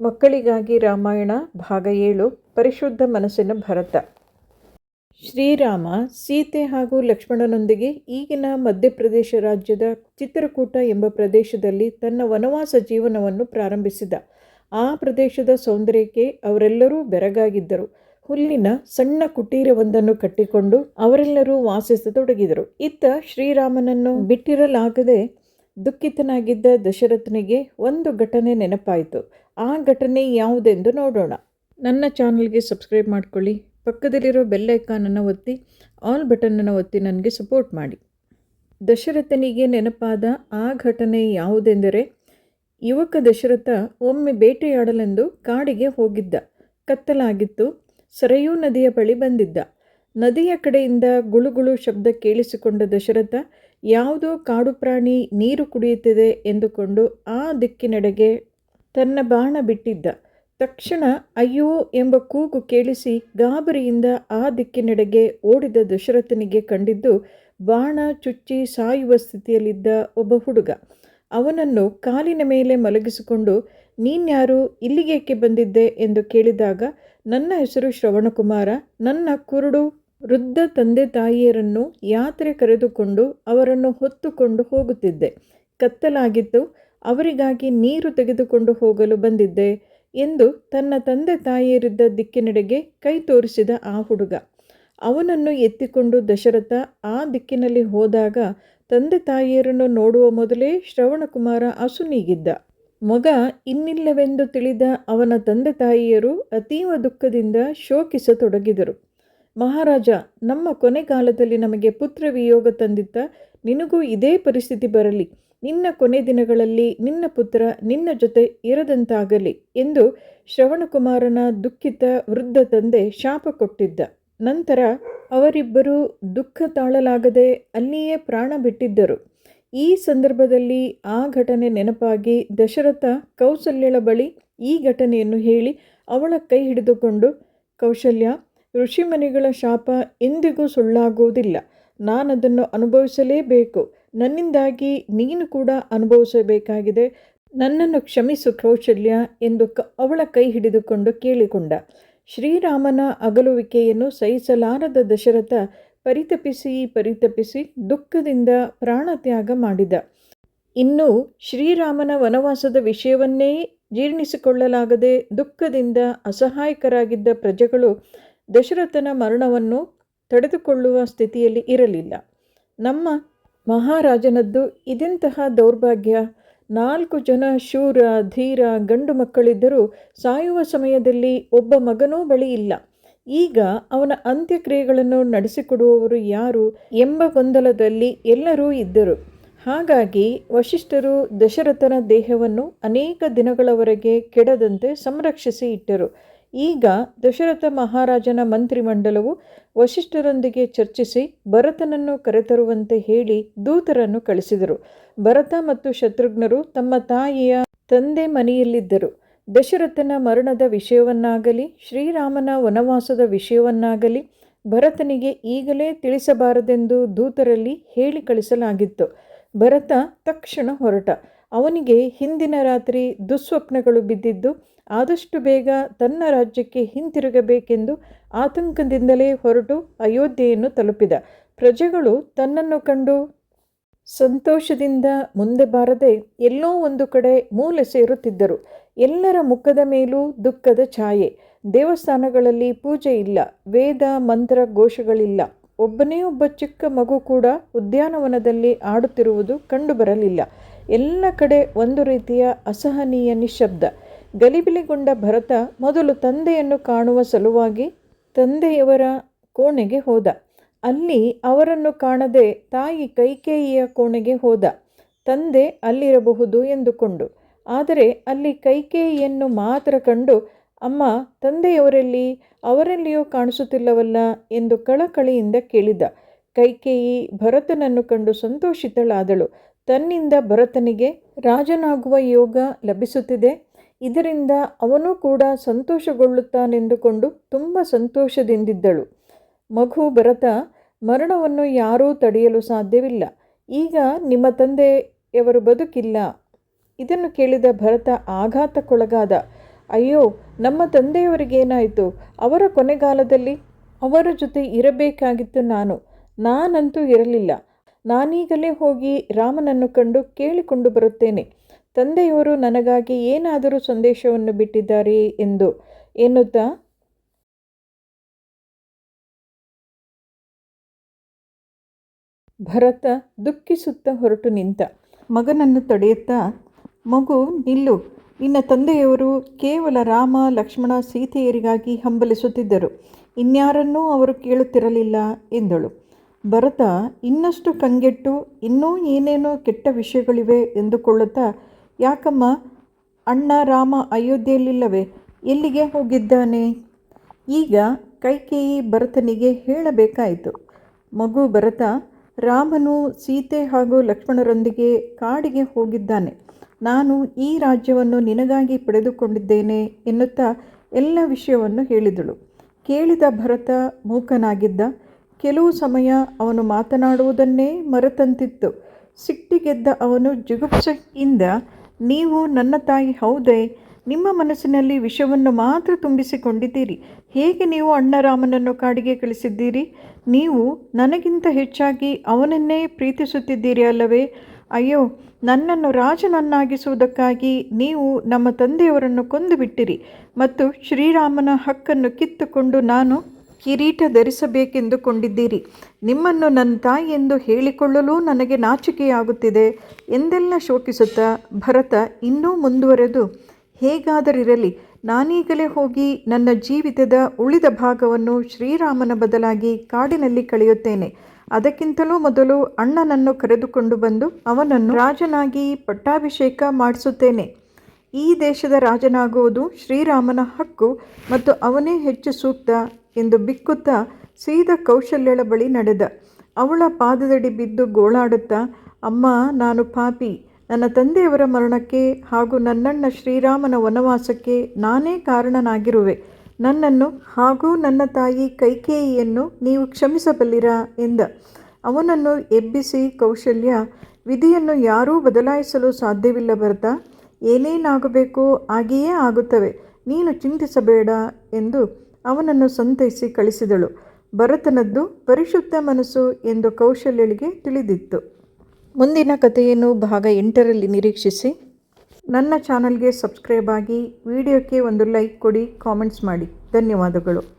ಮಕ್ಕಳಿಗಾಗಿ ರಾಮಾಯಣ ಭಾಗ ಏಳು, ಪರಿಶುದ್ಧ ಮನಸ್ಸಿನ ಭರತ. ಶ್ರೀರಾಮ, ಸೀತೆ ಹಾಗೂ ಲಕ್ಷ್ಮಣನೊಂದಿಗೆ ಈಗಿನ ಮಧ್ಯಪ್ರದೇಶ ರಾಜ್ಯದ ಚಿತ್ರಕೂಟ ಎಂಬ ಪ್ರದೇಶದಲ್ಲಿ ತನ್ನ ವನವಾಸ ಜೀವನವನ್ನು ಪ್ರಾರಂಭಿಸಿದ. ಆ ಪ್ರದೇಶದ ಸೌಂದರ್ಯಕ್ಕೆ ಅವರೆಲ್ಲರೂ ಬೆರಗಾಗಿದ್ದರು. ಹುಲ್ಲಿನ ಸಣ್ಣ ಕುಟೀರವೊಂದನ್ನು ಕಟ್ಟಿಕೊಂಡು ಅವರೆಲ್ಲರೂ ವಾಸಿಸತೊಡಗಿದರು. ಇತ್ತ ಶ್ರೀರಾಮನನ್ನು ಬಿಟ್ಟಿರಲಾಗದೆ ದುಃಖಿತನಾಗಿದ್ದ ದಶರಥನಿಗೆ ಒಂದು ಘಟನೆ ನೆನಪಾಯಿತು. ಆ ಘಟನೆ ಯಾವುದೆಂದು ನೋಡೋಣ. ನನ್ನ ಚಾನಲ್ಗೆ ಸಬ್ಸ್ಕ್ರೈಬ್ ಮಾಡ್ಕೊಳ್ಳಿ. ಪಕ್ಕದಲ್ಲಿರೋ ಬೆಲ್ ಐಕಾನನ್ನು ಒತ್ತಿ, ಆಲ್ ಬಟನನ್ನು ಒತ್ತಿ ನನಗೆ ಸಪೋರ್ಟ್ ಮಾಡಿ. ದಶರಥನಿಗೆ ನೆನಪಾದ ಆ ಘಟನೆ ಯಾವುದೆಂದರೆ, ಯುವಕ ದಶರಥ ಒಮ್ಮೆ ಬೇಟೆಯಾಡಲೆಂದು ಕಾಡಿಗೆ ಹೋಗಿದ್ದ. ಕತ್ತಲಾಗಿತ್ತು. ಸರಯೂ ನದಿಯ ಬಳಿ ಬಂದಿದ್ದ. ನದಿಯ ಕಡೆಯಿಂದ ಗುಳುಗುಳು ಶಬ್ದ ಕೇಳಿಸಿಕೊಂಡ ದಶರಥ ಯಾವುದೋ ಕಾಡು ಪ್ರಾಣಿ ನೀರು ಕುಡಿಯುತ್ತಿದೆ ಎಂದುಕೊಂಡು ಆ ದಿಕ್ಕಿನೆಡೆಗೆ ತನ್ನ ಬಾಣ ಬಿಟ್ಟಿದ್ದ. ತಕ್ಷಣ ಅಯ್ಯೋ ಎಂಬ ಕೂಗು ಕೇಳಿಸಿ ಗಾಬರಿಯಿಂದ ಆ ದಿಕ್ಕಿನೆಡೆಗೆ ಓಡಿದ ದಶರಥನಿಗೆ ಕಂಡಿದ್ದು ಬಾಣ ಚುಚ್ಚಿ ಸಾಯುವ ಸ್ಥಿತಿಯಲ್ಲಿದ್ದ ಒಬ್ಬ ಹುಡುಗ. ಅವನನ್ನು ಕಾಲಿನ ಮೇಲೆ ಮಲಗಿಸಿಕೊಂಡು, ನೀನ್ಯಾರು? ಇಲ್ಲಿಗೇಕೆ ಬಂದಿದ್ದೆ? ಎಂದು ಕೇಳಿದಾಗ, ನನ್ನ ಹೆಸರು ಶ್ರವಣಕುಮಾರ. ನನ್ನ ಕುರುಡು ವೃದ್ಧ ತಂದೆ ತಾಯಿಯರನ್ನು ಯಾತ್ರೆ ಕರೆದುಕೊಂಡು ಅವರನ್ನು ಹೊತ್ತುಕೊಂಡು ಹೋಗುತ್ತಿದ್ದೆ. ಕತ್ತಲಾಗಿತ್ತು. ಅವರಿಗಾಗಿ ನೀರು ತೆಗೆದುಕೊಂಡು ಹೋಗಲು ಬಂದಿದ್ದೆ ಎಂದು ತನ್ನ ತಂದೆ ತಾಯಿಯರಿದ್ದ ದಿಕ್ಕಿನೆಡೆಗೆ ಕೈ ತೋರಿಸಿದ ಆ ಹುಡುಗ. ಅವನನ್ನು ಎತ್ತಿಕೊಂಡು ದಶರಥ ಆ ದಿಕ್ಕಿನಲ್ಲಿ ಹೋದಾಗ ತಂದೆ ತಾಯಿಯರನ್ನು ನೋಡುವ ಮೊದಲೇ ಶ್ರವಣಕುಮಾರ ಅಸುನೀಗಿದ್ದ ಮಗ, ಇನ್ನಿಲ್ಲವೆಂದು ತಿಳಿದ ಅವನ ತಂದೆ ತಾಯಿಯರು ಅತೀವ ದುಃಖದಿಂದ ಶೋಕಿಸತೊಡಗಿದರು. ಮಹಾರಾಜ, ನಮ್ಮ ಕೊನೆಗಾಲದಲ್ಲಿ ನಮಗೆ ಪುತ್ರ ವಿಯೋಗ ತಂದಿದ್ದ ನಿನಗೂ ಇದೇ ಪರಿಸ್ಥಿತಿ ಬರಲಿ. ನಿನ್ನ ಕೊನೆ ದಿನಗಳಲ್ಲಿ ನಿನ್ನ ಪುತ್ರ ನಿನ್ನ ಜೊತೆ ಇರದಂತಾಗಲಿ ಎಂದು ಶ್ರವಣಕುಮಾರನ ದುಃಖಿತ ವೃದ್ಧ ತಂದೆ ಶಾಪ ಕೊಟ್ಟಿದ್ದ. ನಂತರ ಅವರಿಬ್ಬರು ದುಃಖ ತಾಳಲಾಗದೆ ಅಲ್ಲಿಯೇ ಪ್ರಾಣ ಬಿಟ್ಟಿದ್ದರು. ಈ ಸಂದರ್ಭದಲ್ಲಿ ಆ ಘಟನೆ ನೆನಪಾಗಿ ದಶರಥ ಕೌಸಲ್ಯಳ ಬಳಿ ಈ ಘಟನೆಯನ್ನು ಹೇಳಿ ಅವಳ ಕೈ ಹಿಡಿದುಕೊಂಡು, ಕೌಶಲ್ಯ ಋಷಿಮನಿಗಳ ಶಾಪ ಎಂದಿಗೂ ಸುಳ್ಳಾಗುವುದಿಲ್ಲ. ನಾನದನ್ನು ಅನುಭವಿಸಲೇಬೇಕು. ನನ್ನಿಂದಾಗಿ ನೀನು ಕೂಡ ಅನುಭವಿಸಬೇಕಾಗಿದೆ. ನನ್ನನ್ನು ಕ್ಷಮಿಸು ಕೌಶಲ್ಯ ಎಂದು ಕ, ಅವಳ ಕೈ ಹಿಡಿದುಕೊಂಡು ಕೇಳಿಕೊಂಡ. ಶ್ರೀರಾಮನ ಅಗಲುವಿಕೆಯನ್ನು ಸಹಿಸಲಾರದ ದಶರಥ ಪರಿತಪಿಸಿ ಪರಿತಪಿಸಿ ದುಃಖದಿಂದ ಪ್ರಾಣತ್ಯಾಗ ಮಾಡಿದ. ಇನ್ನು ಶ್ರೀರಾಮನ ವನವಾಸದ ವಿಷಯವನ್ನೇ ಜೀರ್ಣಿಸಿಕೊಳ್ಳಲಾಗದೆ ದುಃಖದಿಂದ ಅಸಹಾಯಕರಾಗಿದ್ದ ಪ್ರಜೆಗಳು ದಶರಥನ ಮರಣವನ್ನು ತಡೆದುಕೊಳ್ಳುವ ಸ್ಥಿತಿಯಲ್ಲಿ ಇರಲಿಲ್ಲ. ನಮ್ಮ ಮಹಾರಾಜನದ್ದು ಇದೆಂತಹ ದೌರ್ಭಾಗ್ಯ? ನಾಲ್ಕು ಜನ ಶೂರ, ಧೀರ, ಗಂಡು ಮಕ್ಕಳಿದ್ದರೂ ಸಾಯುವ ಸಮಯದಲ್ಲಿ ಒಬ್ಬ ಮಗನೂ ಬಳಿ ಇಲ್ಲ. ಈಗ ಅವನ ಅಂತ್ಯಕ್ರಿಯೆಗಳನ್ನು ನಡೆಸಿಕೊಡುವವರು ಯಾರು ಎಂಬ ಗೊಂದಲದಲ್ಲಿ ಎಲ್ಲರೂ ಇದ್ದರು. ಹಾಗಾಗಿ ವಶಿಷ್ಠರು ದಶರಥನ ದೇಹವನ್ನು ಅನೇಕ ದಿನಗಳವರೆಗೆ ಕೆಡದಂತೆ ಸಂರಕ್ಷಿಸಿ ಇಟ್ಟರು. ಈಗ ದಶರಥ ಮಹಾರಾಜನ ಮಂತ್ರಿಮಂಡಲವು ವಶಿಷ್ಠರೊಂದಿಗೆ ಚರ್ಚಿಸಿ ಭರತನನ್ನು ಕರೆತರುವಂತೆ ಹೇಳಿ ದೂತರನ್ನು ಕಳಿಸಿದರು. ಭರತ ಮತ್ತು ಶತ್ರುಘ್ನರು ತಮ್ಮ ತಾಯಿಯ ತಂದೆ ಮನೆಯಲ್ಲಿದ್ದರು. ದಶರಥನ ಮರಣದ ವಿಷಯವನ್ನಾಗಲಿ, ಶ್ರೀರಾಮನ ವನವಾಸದ ವಿಷಯವನ್ನಾಗಲಿ ಭರತನಿಗೆ ಈಗಲೇ ತಿಳಿಸಬಾರದೆಂದು ದೂತರಲ್ಲಿ ಹೇಳಿ ಕಳಿಸಲಾಗಿತ್ತು. ಭರತ ತಕ್ಷಣ ಹೊರಟ. ಅವನಿಗೆ ಹಿಂದಿನ ರಾತ್ರಿ ದುಸ್ವಪ್ನಗಳು ಬಿದ್ದಿದ್ದು, ಆದಷ್ಟು ಬೇಗ ತನ್ನ ರಾಜ್ಯಕ್ಕೆ ಹಿಂತಿರುಗಬೇಕೆಂದು ಆತಂಕದಿಂದಲೇ ಹೊರಟು ಅಯೋಧ್ಯೆಯನ್ನು ತಲುಪಿದ. ಪ್ರಜೆಗಳು ತನ್ನನ್ನು ಕಂಡು ಸಂತೋಷದಿಂದ ಮುಂದೆ ಬಾರದೆ ಎಲ್ಲೋ ಒಂದು ಕಡೆ ಮೂಲೆ ಸೇರುತ್ತಿದ್ದರು. ಎಲ್ಲರ ಮುಖದ ಮೇಲೂ ದುಃಖದ ಛಾಯೆ. ದೇವಸ್ಥಾನಗಳಲ್ಲಿ ಪೂಜೆ ಇಲ್ಲ, ವೇದ, ಮಂತ್ರ, ಘೋಷಗಳಿಲ್ಲ. ಒಬ್ಬನೇ ಒಬ್ಬ ಚಿಕ್ಕ ಮಗು ಕೂಡ ಉದ್ಯಾನವನದಲ್ಲಿ ಆಡುತ್ತಿರುವುದು ಕಂಡುಬರಲಿಲ್ಲ. ಎಲ್ಲ ಕಡೆ ಒಂದು ರೀತಿಯ ಅಸಹನೀಯ ನಿಶಬ್ದ. ಗಲಿಬಿಲಿಗೊಂಡ ಭರತ ಮೊದಲು ತಂದೆಯನ್ನು ಕಾಣುವ ಸಲುವಾಗಿ ತಂದೆಯವರ ಕೋಣೆಗೆ ಹೋದ. ಅಲ್ಲಿ ಅವರನ್ನು ಕಾಣದೆ ತಾಯಿ ಕೈಕೇಯಿಯ ಕೋಣೆಗೆ ಹೋದ. ತಂದೆ ಅಲ್ಲಿರಬಹುದು ಎಂದುಕೊಂಡು. ಆದರೆ ಅಲ್ಲಿ ಕೈಕೇಯಿಯನ್ನು ಮಾತ್ರ ಕಂಡು, ಅಮ್ಮ, ತಂದೆಯವರಲ್ಲಿ ಅವರಲ್ಲಿಯೂ ಕಾಣಿಸುತ್ತಿಲ್ಲವಲ್ಲ ಎಂದು ಕಳಕಳಿಯಿಂದ ಕೇಳಿದ. ಕೈಕೇಯಿ ಭರತನನ್ನು ಕಂಡು ಸಂತೋಷಿತಳಾದಳು. ತನ್ನಿಂದ ಭರತನಿಗೆ ರಾಜನಾಗುವ ಯೋಗ ಲಭಿಸುತ್ತಿದೆ. ಇದರಿಂದ ಅವನು ಕೂಡ ಸಂತೋಷಗೊಳ್ಳುತ್ತಾನೆಂದುಕೊಂಡು ತುಂಬ ಸಂತೋಷದಿಂದಿದ್ದಳು. ಮಗು ಭರತ, ಮರಣವನ್ನು ಯಾರೂ ತಡೆಯಲು ಸಾಧ್ಯವಿಲ್ಲ. ಈಗ ನಿಮ್ಮ ತಂದೆಯವರು ಬದುಕಿಲ್ಲ. ಇದನ್ನು ಕೇಳಿದ ಭರತ ಆಘಾತಕ್ಕೊಳಗಾದ. ಅಯ್ಯೋ, ನಮ್ಮ ತಂದೆಯವರಿಗೇನಾಯಿತು? ಅವರ ಕೊನೆಗಾಲದಲ್ಲಿ ಅವರ ಜೊತೆ ಇರಬೇಕಾಗಿತ್ತು ನಾನು. ನಾನಂತೂ ಇರಲಿಲ್ಲ. ನಾನೀಗಲೇ ಹೋಗಿ ರಾಮನನ್ನು ಕಂಡು ಕೇಳಿಕೊಂಡು ಬರುತ್ತೇನೆ. ತಂದೆಯವರು ನನಗಾಗಿ ಏನಾದರೂ ಸಂದೇಶವನ್ನು ಬಿಟ್ಟಿದ್ದಾರೆ ಎಂದು ಎನ್ನುತ್ತಾ? ಭರತ ದುಃಖಿಸುತ್ತಾ ಹೊರಟು ನಿಂತ. ಮಗನನ್ನು ತಡೆಯುತ್ತಾ, ಮಗು, ನಿಲ್ಲು. ನಿನ್ನ ತಂದೆಯವರು ಕೇವಲ ರಾಮ, ಲಕ್ಷ್ಮಣ, ಸೀತೆಯರಿಗಾಗಿ ಹಂಬಲಿಸುತ್ತಿದ್ದರು. ಇನ್ಯಾರನ್ನೂ ಅವರು ಕೇಳುತ್ತಿರಲಿಲ್ಲ ಎಂದಳು. ಭರತ ಇನ್ನಷ್ಟು ಕಂಗೆಟ್ಟು, ಇನ್ನೂ ಏನೇನೋ ಕೆಟ್ಟ ವಿಷಯಗಳಿವೆ ಎಂದುಕೊಳ್ಳುತ್ತಾ, ಯಾಕಮ್ಮ, ಅಣ್ಣ ರಾಮ ಅಯೋಧ್ಯೆಯಲ್ಲಿಲ್ಲವೇ, ಎಲ್ಲಿಗೆ ಹೋಗಿದ್ದಾನೆ? ಈಗ ಕೈಕೇಯಿ ಭರತನಿಗೆ ಹೇಳಬೇಕಾಯಿತು. ಮಗು ಭರತ, ರಾಮನು ಸೀತೆ ಹಾಗೂ ಲಕ್ಷ್ಮಣರೊಂದಿಗೆ ಕಾಡಿಗೆ ಹೋಗಿದ್ದಾನೆ. ನಾನು ಈ ರಾಜ್ಯವನ್ನು ನಿನಗಾಗಿ ಪಡೆದುಕೊಂಡಿದ್ದೇನೆ ಎನ್ನುತ್ತಾ ಎಲ್ಲ ವಿಷಯವನ್ನು ಹೇಳಿದಳು. ಕೇಳಿದ ಭರತ ಮೂಕನಾಗಿದ್ದ ಕೆಲವು ಸಮಯ ಅವನು ಮಾತನಾಡುವುದನ್ನೇ ಮರೆತಂತಿತ್ತು. ಸಿಟ್ಟಿಗೆದ್ದ ಅವನು ಜಿಗುಪ್ಸೆಯಿಂದ, ನೀವು ನನ್ನ ತಾಯಿ ಹೌದೇ? ನಿಮ್ಮ ಮನಸ್ಸಿನಲ್ಲಿ ವಿಷವನ್ನು ಮಾತ್ರ ತುಂಬಿಸಿಕೊಂಡಿದ್ದೀರಿ. ಹೇಗೆ ನೀವು ಅಣ್ಣರಾಮನನ್ನು ಕಾಡಿಗೆ ಕಳಿಸಿದ್ದೀರಿ? ನೀವು ನನಗಿಂತ ಹೆಚ್ಚಾಗಿ ಅವನನ್ನೇ ಪ್ರೀತಿಸುತ್ತಿದ್ದೀರಿ ಅಲ್ಲವೇ? ಅಯ್ಯೋ, ನನ್ನನ್ನು ರಾಜನನ್ನಾಗಿಸುವುದಕ್ಕಾಗಿ ನೀವು ನಮ್ಮ ತಂದೆಯವರನ್ನು ಕೊಂದು ಬಿಟ್ಟಿರಿ ಮತ್ತು ಶ್ರೀರಾಮನ ಹಕ್ಕನ್ನು ಕಿತ್ತುಕೊಂಡು ನಾನು ಕಿರೀಟ ಧರಿಸಬೇಕೆಂದುಕೊಂಡಿದ್ದೀರಿ. ನಿಮ್ಮನ್ನು ನನ್ನ ತಾಯಿ ಎಂದು ಹೇಳಿಕೊಳ್ಳಲು ನನಗೆ ನಾಚಿಕೆಯಾಗುತ್ತಿದೆ ಎಂದೆಲ್ಲ ಶೋಕಿಸುತ್ತಾ ಭರತ ಇನ್ನೂ ಮುಂದುವರೆದು, ಹೇಗಾದರಿರಲಿ, ನಾನೀಗಲೇ ಹೋಗಿ ನನ್ನ ಜೀವಿತದ ಉಳಿದ ಭಾಗವನ್ನು ಶ್ರೀರಾಮನ ಬದಲಾಗಿ ಕಾಡಿನಲ್ಲಿ ಕಳೆಯುತ್ತೇನೆ. ಅದಕ್ಕಿಂತಲೂ ಮೊದಲು ಅಣ್ಣನನ್ನು ಕರೆದುಕೊಂಡು ಬಂದು ಅವನನ್ನು ರಾಜನಾಗಿ ಪಟ್ಟಾಭಿಷೇಕ ಮಾಡಿಸುತ್ತೇನೆ. ಈ ದೇಶದ ರಾಜನಾಗುವುದು ಶ್ರೀರಾಮನ ಹಕ್ಕು ಮತ್ತು ಅವನೇ ಹೆಚ್ಚು ಸೂಕ್ತ ಎಂದು ಬಿಕ್ಕುತ್ತಾ ಸೀದ ಕೌಶಲ್ಯಳ ಬಳಿ ನಡೆದ. ಅವಳ ಪಾದದಡಿ ಬಿದ್ದು ಗೋಳಾಡುತ್ತಾ, ಅಮ್ಮ, ನಾನು ಪಾಪಿ. ನನ್ನ ತಂದೆಯವರ ಮರಣಕ್ಕೆ ಹಾಗೂ ನನ್ನಣ್ಣ ಶ್ರೀರಾಮನ ವನವಾಸಕ್ಕೆ ನಾನೇ ಕಾರಣನಾಗಿರುವೆ. ನನ್ನನ್ನು ಹಾಗೂ ನನ್ನ ತಾಯಿ ಕೈಕೇಯಿಯನ್ನು ನೀವು ಕ್ಷಮಿಸಬಲ್ಲಿರಾ? ಎಂದ. ಅವನನ್ನು ಎಬ್ಬಿಸಿ, ಕೌಶಲ್ಯ, ವಿಧಿಯನ್ನು ಯಾರೂ ಬದಲಾಯಿಸಲು ಸಾಧ್ಯವಿಲ್ಲ ಭರತ. ಏನೇನಾಗಬೇಕೋ ಹಾಗೆಯೇ ಆಗುತ್ತವೆ. ನೀನು ಚಿಂತಿಸಬೇಡ ಎಂದು ಅವನನ್ನು ಸಂತೈಸಿ ಕಳಿಸಿದಳು. ಭರತನದ್ದು ಪರಿಶುದ್ಧ ಮನಸ್ಸು ಎಂದು ಕೌಶಲ್ಯಳಿಗೆ ತಿಳಿದಿತ್ತು. ಮುಂದಿನ ಕಥೆಯನ್ನು ಭಾಗ ಎಂಟರಲ್ಲಿ ನಿರೀಕ್ಷಿಸಿ. ನನ್ನ ಚಾನಲ್ಗೆ ಸಬ್ಸ್ಕ್ರೈಬ್ ಆಗಿ, ವಿಡಿಯೋಕ್ಕೆ ಒಂದು ಲೈಕ್ ಕೊಡಿ, ಕಾಮೆಂಟ್ಸ್ ಮಾಡಿ. ಧನ್ಯವಾದಗಳು.